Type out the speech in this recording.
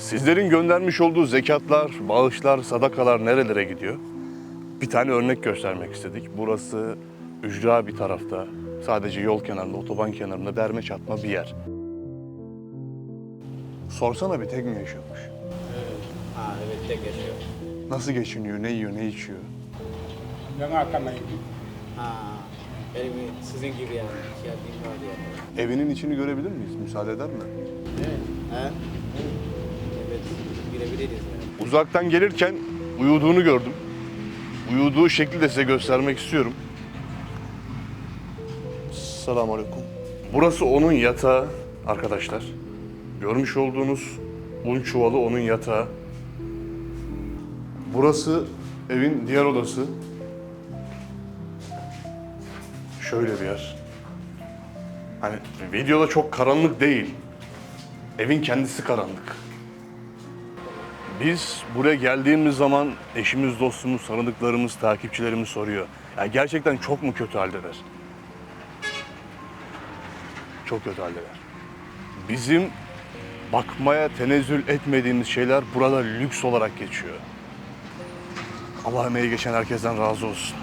Sizlerin göndermiş olduğu zekatlar, bağışlar, sadakalar nerelere gidiyor? Bir tane örnek göstermek istedik. Burası ücra bir tarafta, sadece yol kenarında, otoban kenarında derme çatma bir yer. Sorsana bir tek mi yaşıyormuş? Ha evet tek yaşıyor. Nasıl geçiniyor, ne yiyor, ne içiyor? Kama ini. Ha benim sizin gibi yani diye. Evinin içini görebilir miyiz? Müsaade eder mi? Ha? Uzaktan gelirken uyuduğunu gördüm. Uyuduğu şekli de size göstermek istiyorum. Selamun Aleyküm. Burası onun yatağı arkadaşlar. Görmüş olduğunuz un çuvalı onun yatağı. Burası evin diğer odası. Şöyle bir yer. Hani videoda çok karanlık değil. Evin kendisi karanlık. Biz buraya geldiğimiz zaman eşimiz, dostumuz, tanıdıklarımız, takipçilerimiz soruyor. Ya gerçekten çok mu kötü haldeler? Çok kötü haldeler. Bizim bakmaya tenezzül etmediğimiz şeyler burada lüks olarak geçiyor. Allah emeği geçen herkesten razı olsun.